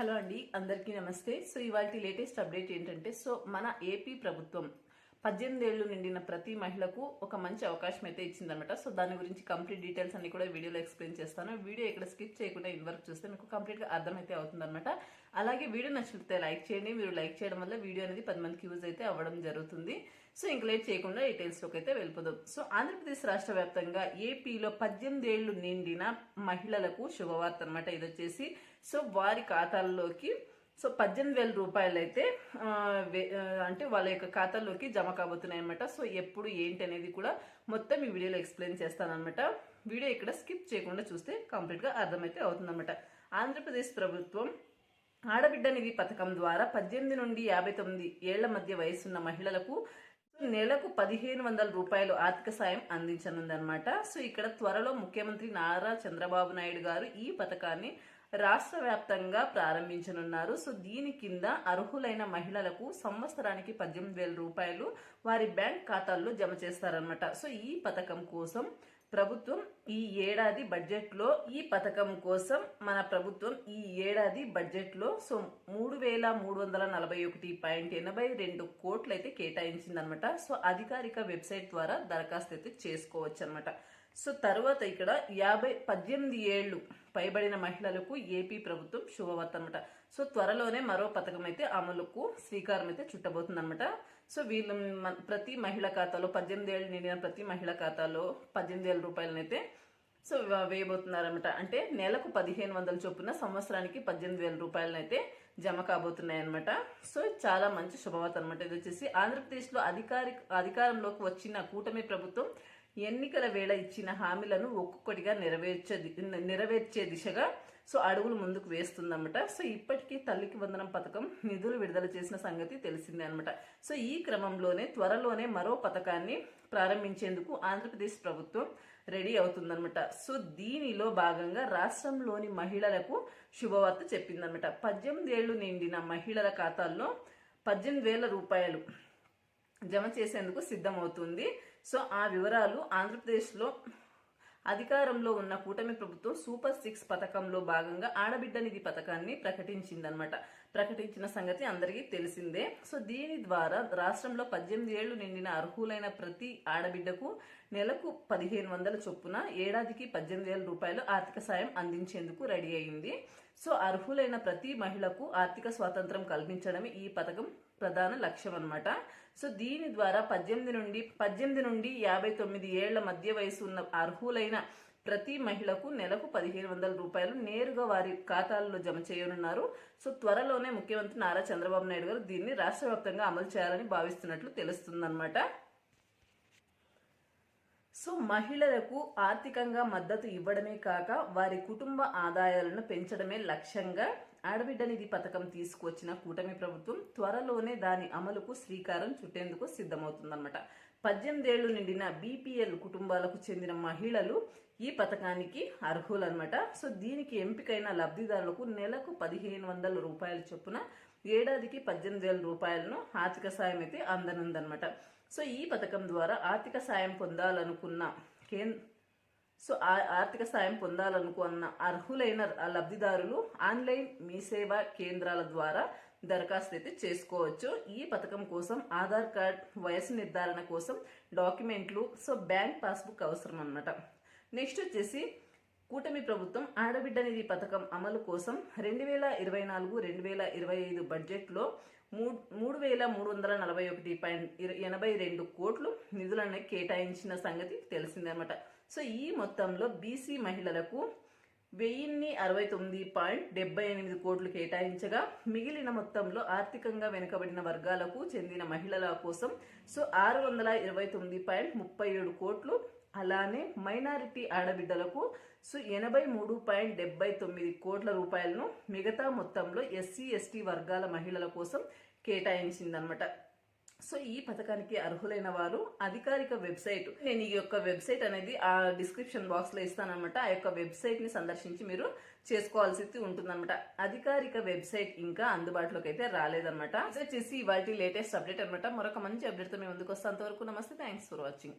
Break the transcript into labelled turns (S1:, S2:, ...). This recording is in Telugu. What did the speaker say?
S1: హలో అండి అందరికీ నమస్తే. సో ఇవాళ లేటెస్ట్ అప్డేట్ ఏంటంటే సో మన ఏపీ ప్రభుత్వం పద్దెనిమిది ఏళ్ళు నిండిన ప్రతి మహిళకు ఒక మంచి అవకాశం అయితే ఇచ్చిందనమాట సో దాని గురించి కంప్లీట్ డీటెయిల్స్ అన్ని కూడా వీడియోలో ఎక్స్ప్లెయిన్ చేస్తాను. వీడియో ఇక్కడ స్కిప్ చేయకుండా ఇన్ వరకు చూస్తే మీకు కంప్లీట్గా అర్థమైతే అవుతుందన్నమాట. అలాగే వీడియో నచ్చితే లైక్ చేయండి. మీరు లైక్ చేయడం వల్ల వీడియో అనేది పది మందికి యూజ్ అయితే అవ్వడం జరుగుతుంది. సో ఇంక లేట్ చేయకుండా డీటెయిల్స్లోకి అయితే వెళ్ళిపోదాం. సో ఆంధ్రప్రదేశ్ రాష్ట్ర వ్యాప్తంగా ఏపీలో పద్దెనిమిది ఏళ్ళు నిండిన మహిళలకు శుభవార్త అనమాట ఇది వచ్చేసి సో వారి ఖాతాల్లోకి సో పద్దెనిమిది వేల రూపాయలు అయితే వే- అంటే వాళ్ళ యొక్క ఖాతాల్లోకి జమ కాబోతున్నాయి అనమాట సో ఎప్పుడు ఏంటి అనేది కూడా మొత్తం ఈ వీడియోలో ఎక్స్ప్లెయిన్ చేస్తానమాట వీడియో ఇక్కడ స్కిప్ చేయకుండా చూస్తే కంప్లీట్గా అర్థమైతే అవుతుందన్నమాట. ఆంధ్రప్రదేశ్ ప్రభుత్వం ఆడబిడ్డ నిధి పథకం ద్వారా పద్దెనిమిది నుండి యాభై తొమ్మిది ఏళ్ళ మధ్య వయసున్న మహిళలకు నెలకు పదిహేను వందల రూపాయలు ఆర్థిక సాయం అందించనుందన్నమాట. సో ఇక్కడ త్వరలో ముఖ్యమంత్రి నారా చంద్రబాబు నాయుడు గారు ఈ పథకాన్ని రాష్ట్ర వ్యాప్తంగా ప్రారంభించనున్నారు. సో దీని కింద అర్హులైన మహిళలకు సంవత్సరానికి పద్దెనిమిది వేల రూపాయలు వారి బ్యాంక్ ఖాతాల్లో జమ చేస్తారనమాట సో ఈ పథకం కోసం ప్రభుత్వం ఈ ఏడాది బడ్జెట్లో ఈ పథకం కోసం మన ప్రభుత్వం ఈ ఏడాది బడ్జెట్లో సో మూడు వేల మూడు వందల నలభై ఒకటి పాయింట్ ఎనభై రెండు కోట్లు అయితే కేటాయించిందనమాట. సో అధికారిక వెబ్సైట్ ద్వారా దరఖాస్తు అయితే చేసుకోవచ్చు అనమాట సో తర్వాత ఇక్కడ యాభై పద్దెనిమిది ఏళ్ళు పైబడిన మహిళలకు ఏపీ ప్రభుత్వం శుభవార్త అనమాట. సో త్వరలోనే మరో పథకం అయితే అమలుకు శ్రీకారం అయితే చుట్టబోతుంది అనమాట సో వీళ్ళు ప్రతి మహిళ ఖాతాలో పద్దెనిమిది ఏళ్ళు నిండిన ప్రతి మహిళ ఖాతాలో పద్దెనిమిది వేల రూపాయలనైతే సో వేయబోతున్నారనమాట అంటే నెలకు పదిహేను వందల చొప్పున సంవత్సరానికి పద్దెనిమిది వేల రూపాయలనైతే జమ కాబోతున్నాయి అనమాట సో చాలా మంచి శుభవార్త అనమాట ఇది వచ్చేసి ఆంధ్రప్రదేశ్లో అధికారి అధికారంలోకి వచ్చిన కూటమి ప్రభుత్వం ఎన్నికల వేళ ఇచ్చిన హామీలను ఒక్కొక్కటిగా నెరవేర్చే ది- నెరవేర్చే దిశగా సో అడుగులు ముందుకు వేస్తుందన్నమాట. సో ఇప్పటికీ తల్లికి వందనం పథకం నిధులు విడుదల చేసిన సంగతి తెలిసిందే అనమాట సో ఈ క్రమంలోనే త్వరలోనే మరో పథకాన్ని ప్రారంభించేందుకు ఆంధ్రప్రదేశ్ ప్రభుత్వం రెడీ అవుతుందన్నమాట. సో దీనిలో భాగంగా రాష్ట్రంలోని మహిళలకు శుభవార్త చెప్పిందన్నమాట. పద్దెనిమిది ఏళ్ళు నిండిన మహిళల ఖాతాల్లో పద్దెనిమిది వేల రూపాయలు జమ చేసేందుకు సిద్ధమవుతుంది. సో ఆ వివరాలు ఆంధ్రప్రదేశ్లో అధికారంలో ఉన్న కూటమి ప్రభుత్వం సూపర్ సిక్స్ పథకంలో భాగంగా ఆడబిడ్డ నిధి పథకాన్ని ప్రకటించిందనమాట ప్రకటించిన సంగతి అందరికీ తెలిసిందే. సో దీని ద్వారా రాష్ట్రంలో పద్దెనిమిది ఏళ్ళు నిండిన అర్హులైన ప్రతి ఆడబిడ్డకు నెలకు పదిహేను వందల చొప్పున ఏడాదికి పద్దెనిమిది వేల రూపాయలు ఆర్థిక సాయం అందించేందుకు రెడీ అయింది. సో అర్హులైన ప్రతి మహిళకు ఆర్థిక స్వాతంత్రం కల్పించడమే ఈ పథకం ప్రధాన లక్ష్యం అన్నమాట. సో దీని ద్వారా పద్దెనిమిది నుండి పద్దెనిమిది నుండి యాభై తొమ్మిది ఏళ్ళ మధ్య వయసు ఉన్న అర్హులైన ప్రతి మహిళకు నెలకు పదిహేను వందల రూపాయలు నేరుగా వారి ఖాతాల్లో జమ చేయనున్నారు. సో త్వరలోనే ముఖ్యమంత్రి నారా చంద్రబాబు నాయుడు గారు దీన్ని రాష్ట్ర అమలు చేయాలని భావిస్తున్నట్లు తెలుస్తుందన్నమాట. సో మహిళలకు ఆర్థికంగా మద్దతు ఇవ్వడమే కాక వారి కుటుంబ ఆదాయాలను పెంచడమే లక్ష్యంగా ఆడబిడ్డ నిధి పథకం తీసుకువచ్చిన కూటమి ప్రభుత్వం త్వరలోనే దాని అమలుకు శ్రీకారం చుట్టేందుకు సిద్ధమవుతుందన్నమాట. పద్దెనిమిదేళ్ళు నిండిన బీపీఎల్ కుటుంబాలకు చెందిన మహిళలు ఈ పథకానికి అర్హులన్నమాట. సో దీనికి ఎంపికైన లబ్ధిదారులకు నెలకు పదిహేను వందల రూపాయల చొప్పున ఏడాదికి పద్దెనిమిది వేల రూపాయలను ఆర్థిక సాయం అయితే అందనుందన్నమాట. సో ఈ పథకం ద్వారా ఆర్థిక సాయం పొందాలనుకున్న కేంద్ర సో ఆ- ఆర్థిక సాయం పొందాలనుకున్న అర్హులైన లబ్ధిదారులు ఆన్లైన్ మీ సేవా కేంద్రాల ద్వారా దరఖాస్తు అయితే చేసుకోవచ్చు. ఈ పథకం కోసం ఆధార్ కార్డ్ వయసు నిర్ధారణ కోసం డాక్యుమెంట్లు సో బ్యాంక్ పాస్బుక్ అవసరం అన్నమాట నెక్స్ట్ వచ్చేసి కూటమి ప్రభుత్వం ఆడబిడ్డ నిధి పథకం అమలు కోసం రెండు వేల ఇరవై నాలుగు రెండు వేల ఇరవై ఐదు బడ్జెట్లో మూడు మూడు వేల మూడు వందల నలభై ఒకటి పాయింట్ ఇర- ఎనభై రెండు కోట్లు నిధులను కేటాయించిన సంగతి తెలిసిందనమాట. సో ఈ మొత్తంలో బీసీ మహిళలకు వెయ్యిన్ని అరవై తొమ్మిది పాయింట్ డెబ్బై ఎనిమిది కోట్లు కేటాయించగా మిగిలిన మొత్తంలో ఆర్థికంగా వెనుకబడిన వర్గాలకు చెందిన మహిళల కోసం సో ఆరు వందల ఇరవై తొమ్మిది పాయింట్ ముప్పై ఏడు కోట్లు అలానే మైనారిటీ ఆడబిడ్డలకు సో ఎనభై మూడు పాయింట్ డెబ్బై తొమ్మిది కోట్ల రూపాయలను మిగతా మొత్తంలో ఎస్సీ ఎస్టీ వర్గాల మహిళల కోసం కేటాయించిందనమాట సో ఈ పథకానికి అర్హులైన వారు అధికారిక వెబ్సైట్. నేను ఈ యొక్క వెబ్సైట్ అనేది ఆ డిస్క్రిప్షన్ బాక్స్లో ఇస్తానన్నమాట. ఆ యొక్క వెబ్సైట్ని సందర్శించి మీరు చేసుకోవాల్సి ఉంటుందన్నమాట. అధికారిక వెబ్సైట్ ఇంకా అందుబాటులోకి అయితే రాలేదన్నమాట. వచ్చేసి ఇవాళ లేటెస్ట్ అప్డేట్ అనమాట మరొక మంచి అప్డేట్తో మేము ముందుకు వస్తాం అంతవరకు నమస్తే. Thanks for watching.